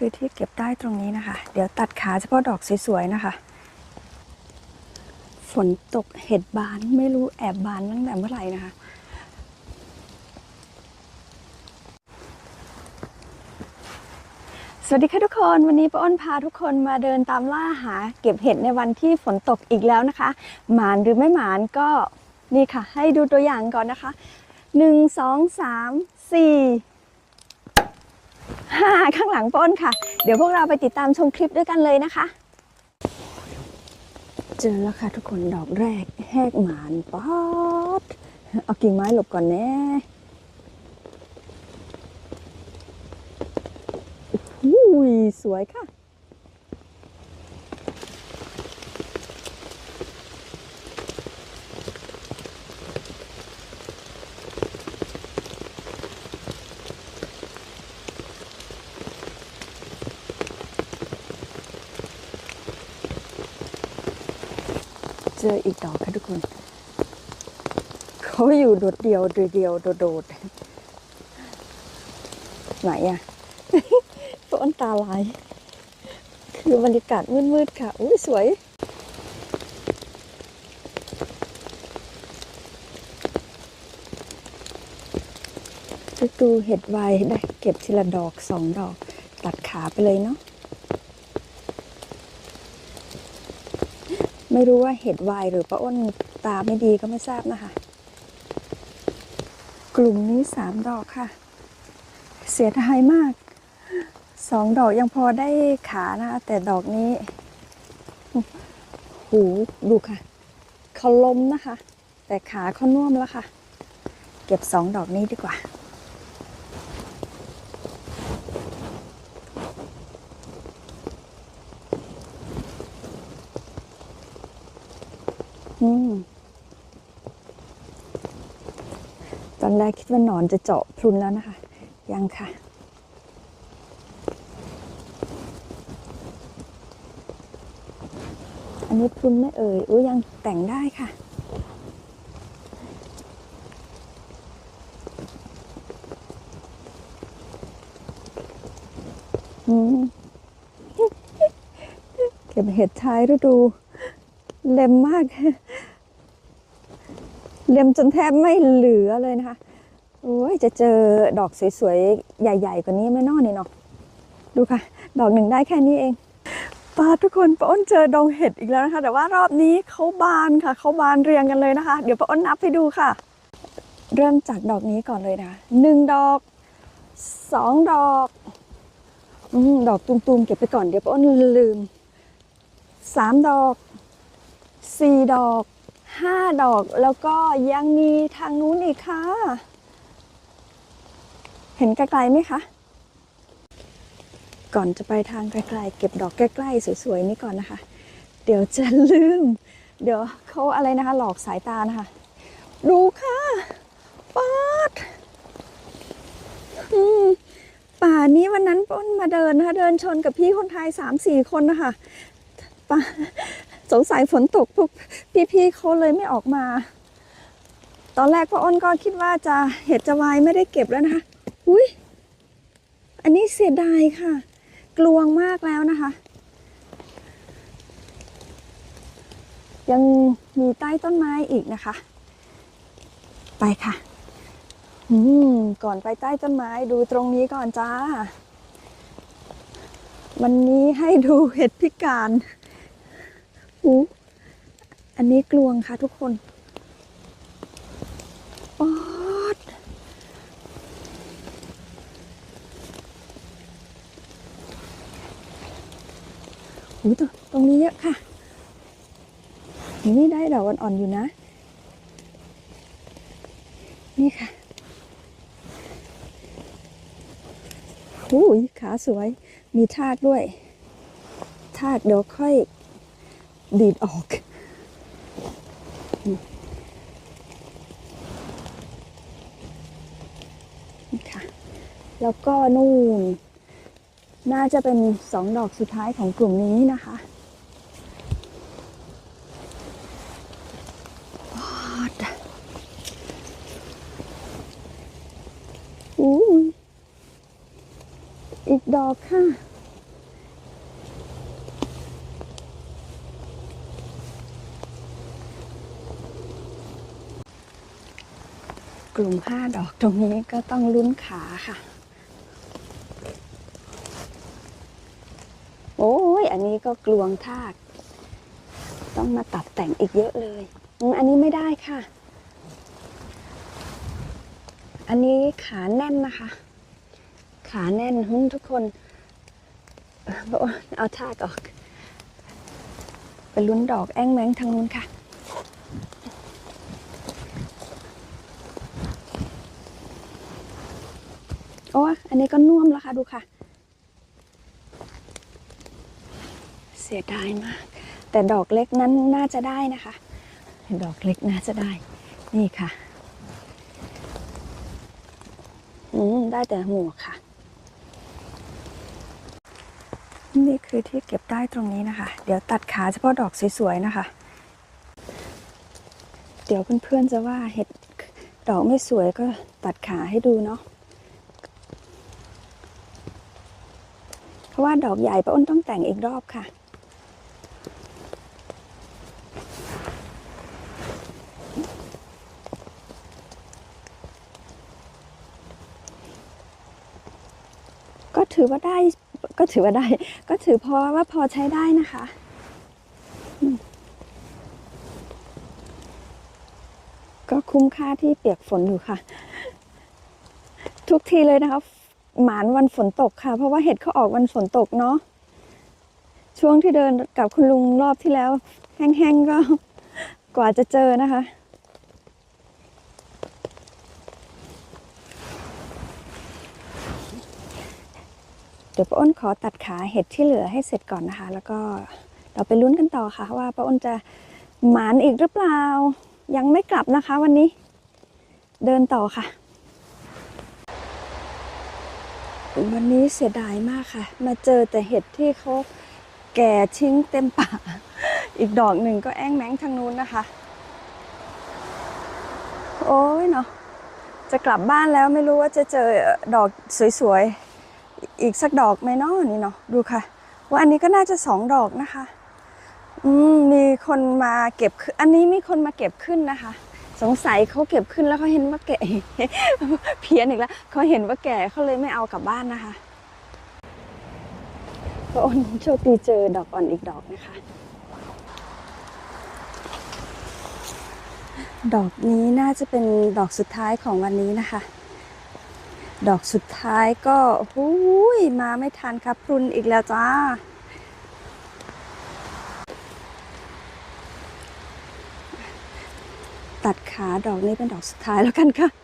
คือที่เก็บได้ตรงนี้นะคะ เดี๋ยวตัดขาเฉพาะดอกสวยๆนะคะ ฝนตกเห็ดบานไม่รู้แอบบานตั้งแต่เมื่อไหร่นะคะ สวัสดีค่ะทุกคนวันนี้ป้าอ้นพาทุกคนมาเดินตามล่าหา เก็บเห็ดในวันที่ฝนตกอีกแล้วนะคะ หมานหรือไม่หมานก็นี่ค่ะ ให้ดูตัวอย่างก่อนนะคะหนึ่งสองสามสี่ ฮ่าข้างหลังป้นค่ะ เดี๋ยวพวกเราไปติดตามชมคลิปด้วยกันเลยนะคะ เจอแล้วค่ะทุกคนดอกแรกแหกหมานป๊อดเอากิ่งไม้หลบก่อนแน่อุ้ยสวยค่ะ จออีกดอกค่ะทุกคน เขาอยู่โดดเดียวโดดเดียวโดดโดดไหนอะต้นตาลาย คือบรรยากาศมืดๆค่ะ อุ้ยสวยจะดูเห็ดไวได้เก็บทีละดอกสองดอก ตัดขาไปเลยเนาะ ไม่รู้ว่าเห็ดวายหรือป้าอ้นตาไม่ดีก็ไม่ทราบนะคะ กลุ่มนี้สามดอกค่ะ เสียดายมากสองดอกยังพอได้ขานะแต่ดอกนี้ หูดูค่ะเขาล้มนะคะ แต่ขาเขาน่วมแล้วค่ะ เก็บสองดอกนี้ดีกว่า อนแรกคิดว่าหนอนจะเจาะพรุนแล้วนะคะ ยังค่ะ อันนี้พรุนไม่เอ่ยอุ้ยยังแต่งได้ค่ะเก็บเห็ดท้ายฤดู เล็มมาก เล็มจนแทบไม่เหลือเลยนะคะ โอ้ยจะเจอดอกสวยๆ ใหญ่ ๆ กว่านี้ไม่นอนี่เนาะดูค่ะ ดอกหนึ่งได้แค่นี้เองปาทุกคนป้าอ้นเจอดองเห็ดอีกแล้วนะคะ แต่ว่ารอบนี้เขาบานค่ะเขาบานเรียงกันเลยนะคะ เดี๋ยวป้าอ้นนับให้ดูค่ะ เริ่มจากดอกนี้ก่อนเลยนะหนึ่งดอกสองดอกอดอกตุมๆเก็บไปก่อนเดี๋ยวป้าอ้นลืมสามดอกสี่ดอกห้าดอกแล้วก็ยังมีทางนู้นอีกค่ะ เห็นไกลๆไหมคะ ก่อนจะไปทางไกลๆเก็บดอกใกล้ๆสวยๆนี่ก่อนนะคะ เดี๋ยวจะลืม เดี๋ยวเขาอะไรนะคะ หลอกสายตานะคะ ดูค่ะป๊าดอืมป่านี้วันนั้นป้นมาเดินนะคะ เดินชนกับพี่คนไทยสามสี่คนนะคะป่าสงสัยฝนตกพวกพี่ๆเขาเลยไม่ออกมา ตอนแรกพ่ออ้นก็คิดว่าจะเห็ดจะวายไม่ได้เก็บแล้วนะคะ อุ้ยอันนี้เสียดายค่ะ กลวงมากแล้วนะคะ ยังมีใต้ต้นไม้อีกนะคะ ไปค่ะอืมก่อนไปใต้ต้นไม้ดูตรงนี้ก่อนจ้า วันนี้ให้ดูเห็ดพิการอู้อันนี้กลวงค่ะทุกคน หูตรงตรงนี้เยอะค่ะนี่ได้ดอกอ่อนๆอยู่นะ นี่ค่ะหูยขาสวย มีทากด้วย ทากเดี๋ยวค่อยดีดออก นี่ค่ะ แล้วก็นู่น น่าจะเป็นสองดอกสุดท้ายของกลุ่มนี้นะคะอู้อีกดอกค่ะ กลุ่มห้าดอกตรงนี้ก็ต้องลุ้นขาค่ะ โอ้ยอันนี้ก็กลวงทาก ต้องมาตัดแต่งอีกเยอะเลยอันนี้ไม่ได้ค่ะ อันนี้ขาแน่นนะคะ ขาแน่นหุ้นทุกคนเอาเอาทากออกไปลุ้นดอกแอ้งแมงทางนู้นค่ะโอ้อันนี้ก็น่วมแล้วค่ะดูค่ะ เสียดายมาก แต่ดอกเล็กนั้นน่าจะได้นะคะ ดอกเล็กน่าจะได้ นี่ค่ะอืมได้แต่หมวกค่ะ นี่คือที่เก็บได้ตรงนี้นะคะ เดี๋ยวตัดขาเฉพาะดอกสวยๆนะคะ เดี๋ยวเพื่อนๆจะว่าเห็ดดอกไม่สวยก็ตัดขาให้ดูเนาะเพราะว่าดอกใหญ่ป้าอ้นต้องแต่งอีกรอบค่ะ ถือว่าได้ก็ถือว่าได้ ก็ถือพอว่าพอใช้ได้นะคะก็คุ้มค่าที่เปียกฝนอยู่ค่ะ ทุกทีเลยนะคะ หมานวันฝนตกค่ะ เพราะว่าเห็ดเขาออกวันฝนตกเนาะช่วงที่เดินกับคุณลุงรอบที่แล้ว แห้งๆก็กว่าจะเจอนะคะ เดี๋ยวป้าอ้นขอตัดขาเห็ดที่เหลือให้เสร็จก่อนนะคะ แล้วก็เราไปลุ้นกันต่อค่ะว่าป้าอ้นจะหมานอีกหรือเปล่า ยังไม่กลับนะคะวันนี้ เดินต่อค่ะ วันนี้เสียดายมากค่ะ มาเจอแต่เห็ดที่เขาแก่ทิ้งเต็มป่า อีกดอกหนึ่งก็แอ้งแมงทางนู้นนะคะ โอ้ยเนาะจะกลับบ้านแล้วไม่รู้ว่าจะเจอดอกสวยๆ อีกสักดอกไหมเนาะนี่เนาะดูค่ะ ว่าอันนี้ก็น่าจะสองดอกนะคะอืมมีคนมาเก็บอันนี้มีคนมาเก็บขึ้นนะคะ สงสัยเขาเก็บขึ้นแล้วเขาเห็นว่าแก่เพี้ยนอีกแล้วเขาเห็นว่าแก่เขาเลยไม่เอากลับบ้านนะคะก็อ้นโชคดีเจอดอกอ่อนอีกดอกนะคะ ดอกนี้น่าจะเป็นดอกสุดท้ายของวันนี้นะคะ ดอกสุดท้ายก็หูยมาไม่ทันครับพรุนอีกแล้วจ้า ตัดขาดอกนี้เป็นดอกสุดท้ายแล้วกันค่ะ